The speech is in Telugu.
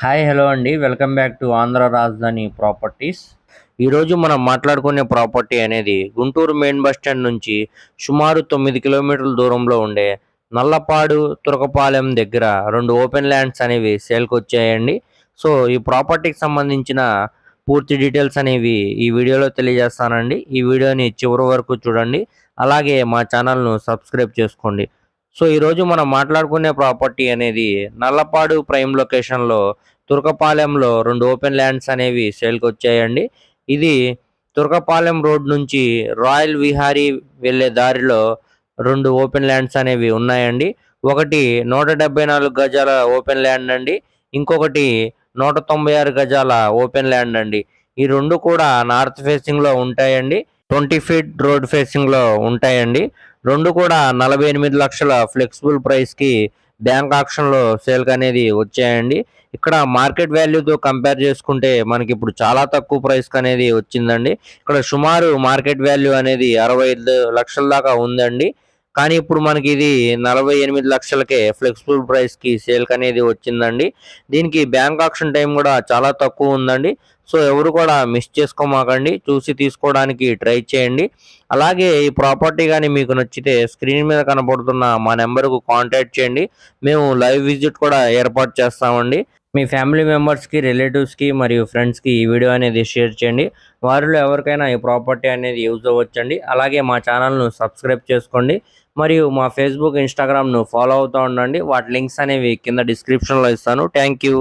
హాయ్ హలో అండి. Welcome back to Andhra Rajadhani properties. ఈరోజు మనం మాట్లాడుకునే ప్రాపర్టీ అనేది గుంటూరు మెయిన్ బస్ స్టాండ్ నుంచి సుమారు తొమ్మిది కిలోమీటర్ల దూరంలో ఉండే నల్లపాడు తురకపాలెం దగ్గర రెండు ఓపెన్ ల్యాండ్స్ అనేవి సేల్కి వచ్చాయండి. సో ఈ ప్రాపర్టీకి సంబంధించిన పూర్తి డీటెయిల్స్ అనేవి ఈ వీడియోలో తెలియజేస్తానండి. ఈ వీడియోని చివరి వరకు చూడండి. అలాగే మా ఛానల్ను సబ్స్క్రైబ్ చేసుకోండి. సో ఈరోజు మనం మాట్లాడుకునే ప్రాపర్టీ అనేది నల్లపాడు ప్రైమ్ లొకేషన్లో తుర్కపాలెంలో రెండు ఓపెన్ ల్యాండ్స్ అనేవి సేల్కి వచ్చాయండి. ఇది తుర్కపాలెం రోడ్ నుంచి రాయల్ విహారీ వెళ్ళే దారిలో రెండు ఓపెన్ ల్యాండ్స్ అనేవి ఉన్నాయండి. ఒకటి నూట డెబ్బై నాలుగు గజాల ఓపెన్ ల్యాండ్ అండి. ఇంకొకటి నూట తొంభై ఆరు గజాల ఓపెన్ ల్యాండ్ అండి. ఈ రెండు కూడా నార్త్ ఫేసింగ్లో ఉంటాయండి. ట్వంటీ ఫీట్ రోడ్ ఫేసింగ్లో ఉంటాయండి. రెండు కూడా నలభై ఎనిమిది లక్షల ఫ్లెక్సిబుల్ ప్రైస్కి బ్యాంక్ ఆప్షన్లో సేల్కి అనేది వచ్చాయండి. ఇక్కడ మార్కెట్ వాల్యూతో కంపేర్ చేసుకుంటే మనకి ఇప్పుడు చాలా తక్కువ ప్రైస్కి అనేది వచ్చిందండి. ఇక్కడ సుమారు మార్కెట్ వాల్యూ అనేది అరవై ఐదు లక్షల దాకా ఉందండి. కానీ ఇప్పుడు మనకి ఇది నలభై ఎనిమిది లక్షలకే ఫ్లెక్సిబుల్ ప్రైస్కి సేల్ అనేది వచ్చిందండి. దీనికి బ్యాంక్ ఆప్షన్ టైం కూడా చాలా తక్కువ ఉందండి. సో ఎవరు కూడా మిస్ చేసుకోమాకండి. చూసి తీసుకోవడానికి ట్రై చేయండి. అలాగే ఈ ప్రాపర్టీ కానీ మీకు నచ్చితే స్క్రీన్ మీద కనబడుతున్న మా నెంబర్కు కాంటాక్ట్ చేయండి. మేము లైవ్ విజిట్ కూడా ఏర్పాటు చేస్తామండి. మీ ఫ్యామిలీ మెంబర్స్కి రిలేటివ్స్కి మరియు ఫ్రెండ్స్కి ఈ వీడియో అనేది షేర్ చేయండి. వారిలో ఎవరికైనా ఈ ప్రాపర్టీ అనేది యూజ్ అవ్వచ్చండి. అలాగే మా ఛానల్ను సబ్స్క్రైబ్ చేసుకోండి. మరియు మా ఫేస్బుక్ ఇన్స్టాగ్రామ్ను ఫాలో అవుతూ ఉండండి. వాటి లింక్స్ అనేవి కింద డిస్క్రిప్షన్లో ఇస్తాను. Thank you